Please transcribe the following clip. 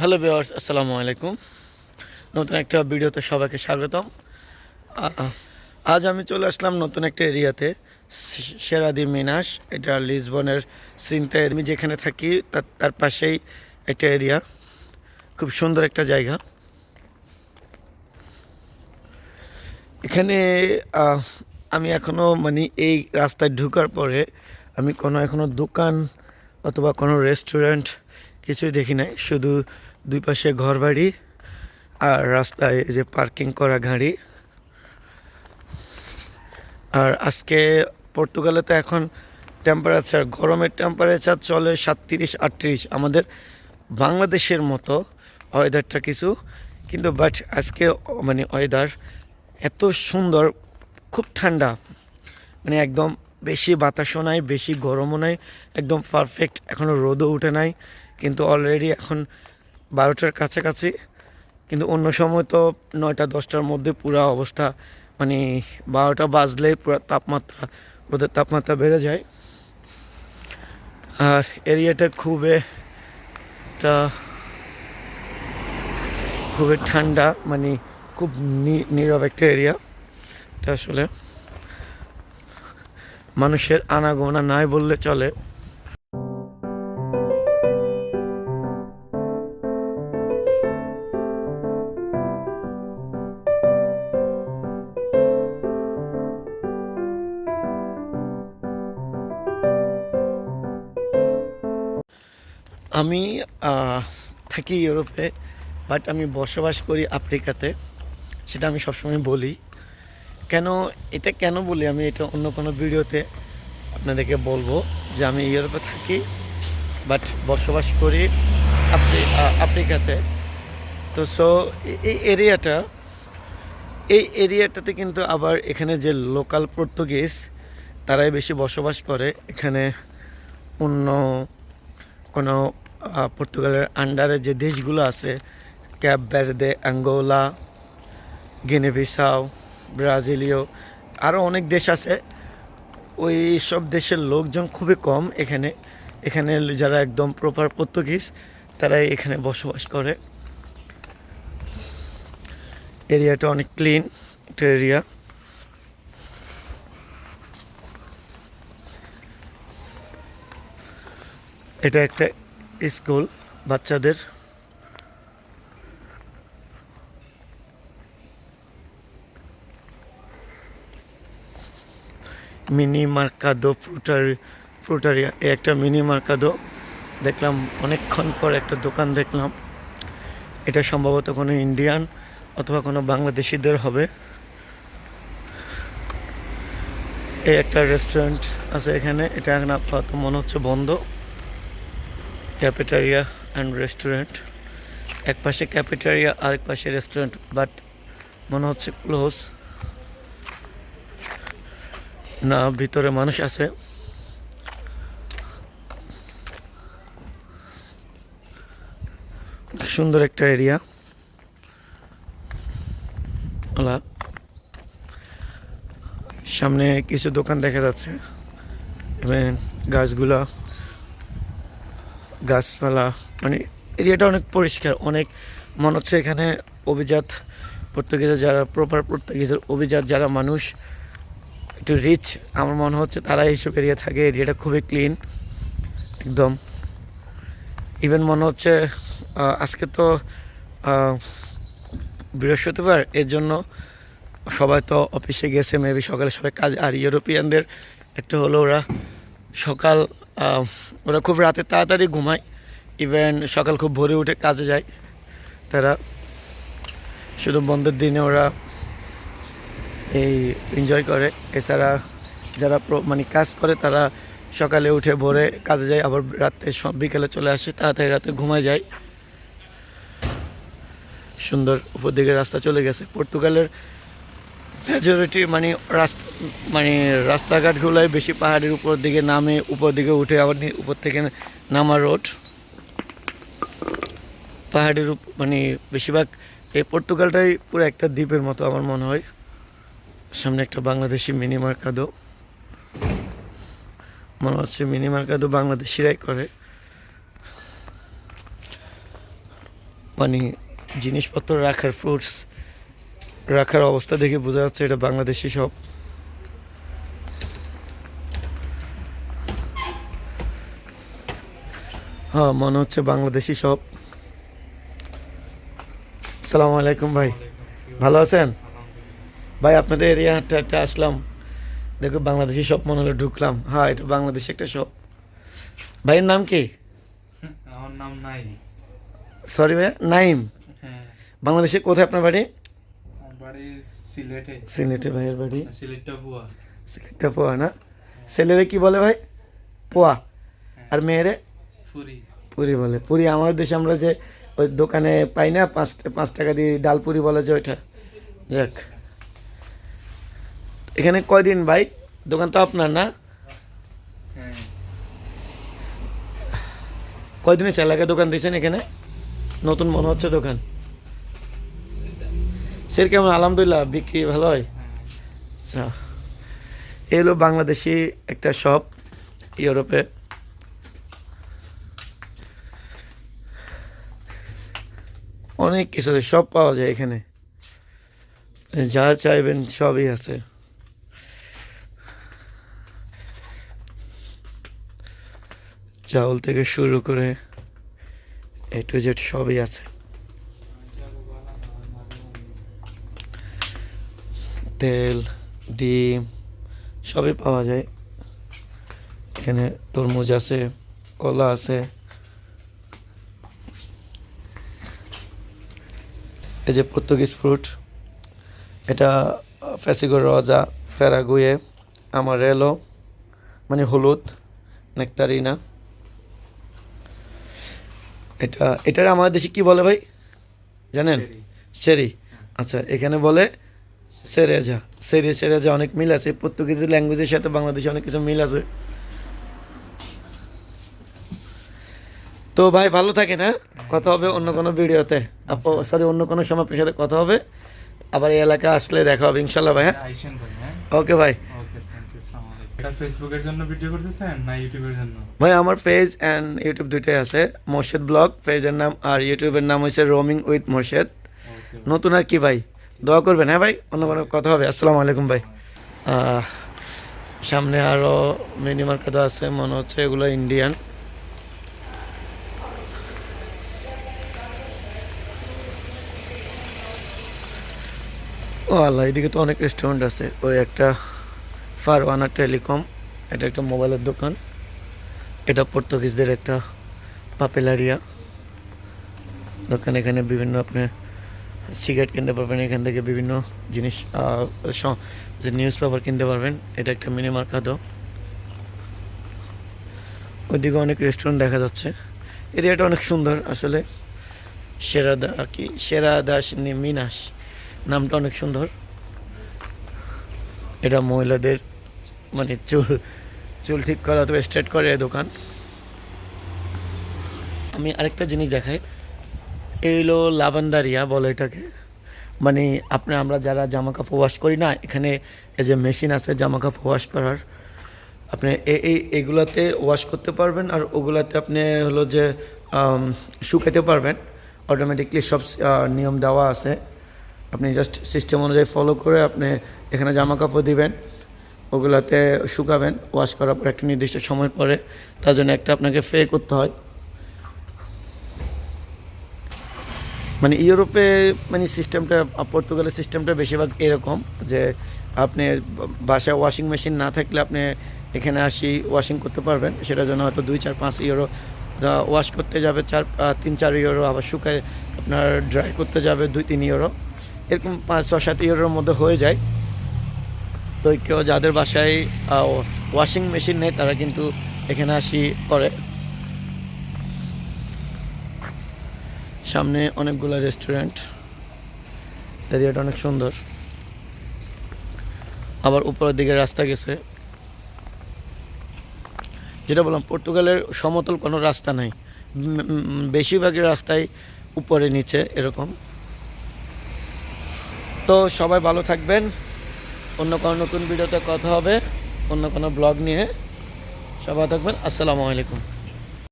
Hello বিয়ার্স আসসালামু আলাইকুম নতুন একটা ভিডিওতে সবাইকে স্বাগতম। আজ আমি চলে আসলাম নতুন একটা এরিয়াতে সেরাদি মিনাস। এটা লিসবনের সিনতে। আমি যেখানে থাকি, তার পাশেই একটা এরিয়া। খুব সুন্দর একটা জায়গা। এখানে আমি এখনও মানে এই রাস্তায় ঢুকার পরে আমি কোনো এখনও দোকান অথবা কোনো রেস্টুরেন্ট কিছুই দেখি নাই, শুধু দুই পাশে ঘরবাড়ি আর রাস্তায় যে পার্কিং করা গাড়ি। আর আজকে পর্তুগালে তো এখন টেম্পারেচার গরমের টেম্পারেচার চলে সাতত্রিশ, আটত্রিশ। আমাদের বাংলাদেশের মতো ওয়েদারটা কিছু, কিন্তু বাট আজকে মানে ওয়েদার এত সুন্দর, খুব ঠান্ডা মানে একদম বেশি বাতাসও নাই, বেশি গরমও নাই, একদম পারফেক্ট এখনও রোদও উঠে নাই, কিন্তু অলরেডি এখন বারোটার কাছাকাছি। কিন্তু অন্য সময় তো নয়টা, দশটার মধ্যে পুরো অবস্থা মানে বারোটা বাজলে পুরো তাপমাত্রা, রোদের তাপমাত্রা বেড়ে যায়। আর এরিয়াটা খুবই একটা, খুবই ঠান্ডা মানে খুব নীরব একটা এরিয়া, এটা আসলে। মানুষের আনাগোনা নাই বললে চলে। আমি থাকি ইউরোপে, বাট আমি বসবাস করি আফ্রিকাতে। সেটা আমি সবসময় বলি। কেন, এটা কেন বলি আমি, এটা অন্য কোনো ভিডিওতে আপনাদেরকে বলব যে আমি ইউরোপে থাকি বাট বসবাস করি আফ্রি- আফ্রিকাতে। তো সো এই এরিয়াটা এই এরিয়াটাতে কিন্তু আবার এখানে যে লোকাল পর্তুগিজ তারাই বেশি বসবাস করে। এখানে অন্য কোনো পর্তুগালের আন্ডারে যে দেশগুলো আছে ক্যাব বেরদে অ্যাঙ্গোলা গিনেভিসাও ব্রাজিলীয় আরও অনেক দেশ আছে। ওই সব দেশের লোকজন খুবই কম এখানে। এখানে যারা একদম প্রপার পর্তুগিজ তারাই এখানে বসবাস করে। এরিয়াটা অনেক ক্লিন একটা এরিয়া এটা একটা স্কুল বাচ্চাদের। মিনি মার্কাদো ফ্রুটারি ফ্রুটারিয়া এই একটা মিনি মার্কাদো দেখলাম, অনেকক্ষণ পর একটা দোকান দেখলাম। এটা সম্ভবত কোনো ইন্ডিয়ান অথবা কোনো বাংলাদেশিদের হবে। এই একটা রেস্টুরেন্ট আছে এখানে, এটা এখন আপাতত মনে হচ্ছে বন্ধ। Cafeteria and restaurant. এক পাশে ক্যাফেটেরিয়া আরেক পাশে রেস্টুরেন্ট, বাট মনে হচ্ছে ক্লোজ। না, ভিতরে মানুষ আছে। সুন্দর একটা এরিয়া সামনে কিছু দোকান দেখা যাচ্ছে। এবং গাছগুলা, গাছপালা মানে এরিয়াটা অনেক পরিষ্কার। অনেক, মনে হচ্ছে এখানে অভিজাত পর্তুগিজের যারা প্রপার পর্তুগিজের অভিজাত যারা মানুষ একটু রিচ আমার মনে হচ্ছে তারা এইসব এরিয়া থাকে, এরিয়াটা খুবই ক্লিন একদম। ইভেন মনে হচ্ছে আজকে তো বৃহস্পতিবার, এর জন্য সবাই তো অফিসে গেছে মেবি সকালে সবাই কাজ, আর ইউরোপিয়ানদের একটা হলো ওরা সকাল ওরা খুব রাতে তাড়াতাড়ি ঘুমায় ইভেন সকাল খুব ভোরে উঠে কাজে যায় তারা। শুধু বন্ধের দিনে ওরা এই এনজয় করে। এছাড়া যারা মানে কাজ করে তারা সকালে উঠে ভোরে কাজে যায়, আবার রাতে বিকেলে চলে আসে, তাড়াতাড়ি রাতে ঘুমায় যায়। সুন্দর উপর দিকে রাস্তা চলে গেছে। পর্তুগালের মেজরিটি মানে রাস্তা মানে রাস্তাঘাটগুলোই বেশি পাহাড়ের উপর দিকে নামে উপর দিকে উঠে আবার উপর থেকে নামা রোড। পাহাড়ের মানে বেশিরভাগ এই পর্তুগালটাই পুরো একটা দ্বীপের মতো আমার মনে হয়। সামনে একটা বাংলাদেশি মিনি মার্কাদো। মনে হচ্ছে মিনি মার্কাদো বাংলাদেশিরাই করে। মানে জিনিসপত্র রাখার ফ্রুটস রাখার অবস্থা দেখে বোঝা যাচ্ছে এটা বাংলাদেশি সব। হ্যাঁ মনে হচ্ছে বাংলাদেশি সব। আসসালামু আলাইকুম ভাই। ভালো আছেন? ভাই আপনাদের এরিয়াটা আসলাম। দেখো বাংলাদেশি শপ মনে হলো ঢুকলাম। হ্যাঁ এটা বাংলাদেশি একটা শপ ভাইয়ের নাম কি? আমার নাম নাই সরি ভাই নাইম। হ্যাঁ। বাংলাদেশে কোথায় আপনার বাড়ি? বাড়ি সিলেটে। সিলেটে ভাইয়ের বাড়ি। সিলেটটা ভুয়া। সিলেটটা পোয়া না? ছেলেরে কি বলে ভাই? পোয়া। আর মেয়েরে? পুরি। পুরি বলে। পুরি আমাদের দেশে আমরা যে ওই দোকানে পাই না পাঁচ পাঁচ টাকা দিয়ে ডাল পুরি বলে যে ওইটা। যাক। এখানে কয়দিন ভাই? দোকান তো আপনার না? কয়দিনে চালাকে দোকান দিয়েছেন এখানে? নতুন মনে হচ্ছে দোকান। সের কেমন? আলহামদুলিল্লাহ, বিক্রি ভালো হয়? আচ্ছা। এই হলো বাংলাদেশি একটা শপ, ইউরোপে। অনেক কিছু সব পাওয়া যায় এখানে। যা চাইবেন সবই আছে। চাউল থেকে শুরু করে এ টু জেড সবই আছে। তেল, ডিম সবই পাওয়া যায়। এখানে তরমুজ আছে, কলা আছে। এই যে পর্তুগিজ ফ্রুট, এটা ফ্যাসিগো রজা, ফেরাগুয়ে, আমারেলো মানে হলুদ, নেকতারিনা। এটা এটার আমাদের দেশে কি বলে ভাই? জানেন? চেরি। চেরি আচ্ছা এখানে বলে সেরেজা। সেরে সেরেজা অনেক মিল আছে। পর্তুগিজ ল্যাঙ্গুয়েজের সাথে বাংলাদেশে অনেক কিছু মিল আছে। তো ভাই ভালো থাকে না কথা হবে অন্য কোনো ভিডিওতে। সরি অন্য কোনো সময় আপনার সাথে কথা হবে। আবার এই এলাকা আসলে দেখা হবে ইনশাল্লাহ ভাই হ্যাঁ? আইসেন ভাই হ্যাঁ? ওকে ভাই ওকে থ্যাংক ইউ সালাম আলাইকুম এটা ফেসবুকের জন্য ভিডিও করতেছেন না ইউটিউবের জন্য? ভাই আমার পেজ অ্যান্ড ইউটিউব দুইটাই আছে। মোর্শেদ ব্লগ পেজের নাম আর ইউটিউবের নাম হচ্ছে রোমিং উইথ মোর্শেদ নতুন আর কি ভাই? দোয়া করবেন হ্যাঁ ভাই? অন্য কোনো কথা হবে? আসসালামু আলাইকুম ভাই। সামনে আরও মিনি মার্কেটও আছে মনে হচ্ছে এগুলো ইন্ডিয়ান ও আল্লাহ এদিকে তো অনেক রেস্টুরেন্ট আছে। ওই একটা ফারওয়ানা টেলিকম, এটা একটা মোবাইলের দোকান। এটা পর্তুগিজদের একটা পাপেলারিয়া। দোকান এখানে বিভিন্ন আপনার সিগারেট কিনতে পারবেন, এখান থেকে বিভিন্ন জিনিস যে নিউজ পেপার কিনতে পারবেন, এটা একটা মিনি মার্কাদো ওইদিকে অনেক রেস্টুরেন্ট দেখা যাচ্ছে। এরিয়াটা অনেক সুন্দর, আসলে সেরা দা, কি, সেরা দাস মিনাস, নামটা অনেক সুন্দর। এটা মহিলাদের মানে চুল চুল ঠিক করা অথবা স্ট্রেট করে দোকান। আমি আরেকটা জিনিস দেখাই। এই হলো লাভান্দারিয়া বলে এটাকে। মানে আপনার, আমরা যারা জামা কাপড় ওয়াশ করি না, এখানে এই যে মেশিন আছে জামা কাপড় ওয়াশ করার, আপনি এই, এগুলাতে ওয়াশ করতে পারবেন আর ওগুলাতে আপনি হলো যে শুকাতে পারবেন। অটোমেটিকলি সব নিয়ম দেওয়া আছে। আপনি জাস্ট সিস্টেম অনুযায়ী ফলো করে আপনি এখানে জামা কাপড় দিবেন। ওগুলাতে শুকাবেন ওয়াশ করার পর একটা নির্দিষ্ট সময় পরে তার জন্য একটা আপনাকে পে করতে হয়। মানে ইউরোপে মানে সিস্টেমটা, পর্তুগালের সিস্টেমটা বেশিরভাগ এরকম যে আপনি বাসায় ওয়াশিং মেশিন না থাকলে আপনি এখানে আসি ওয়াশিং করতে পারবেন। সেটার জন্য হয়তো দুই, চার, পাঁচ ইউরো ওয়াশ করতে যাবে, চার তিন, চার ইউরো আবার শুকায় আপনার ড্রাই করতে যাবে দুই, তিন ইউরো এরকম পাঁচ ছ সাত ইউরোর মধ্যে হয়ে যায়। তো কেউ যাদের বাসায় ওয়াশিং মেশিন নেই, তারা কিন্তু এখানে আসি করে। সামনে অনেকগুলো রেস্টুরেন্ট এরিয়াটা অনেক সুন্দর। আবার উপরের দিকে রাস্তা গেছে। যেটা বললাম, পর্তুগালের সমতল কোনো রাস্তা নাই। বেশিরভাগই রাস্তায় উপরে, নিচে, এরকম। তো সবাই ভালো থাকবেন। অন্য কোনো নতুন ভিডিওতে কথা হবে অন্য কোনো ব্লগ নিয়ে। সবাই থাকবেন আসসালামু আলাইকুম।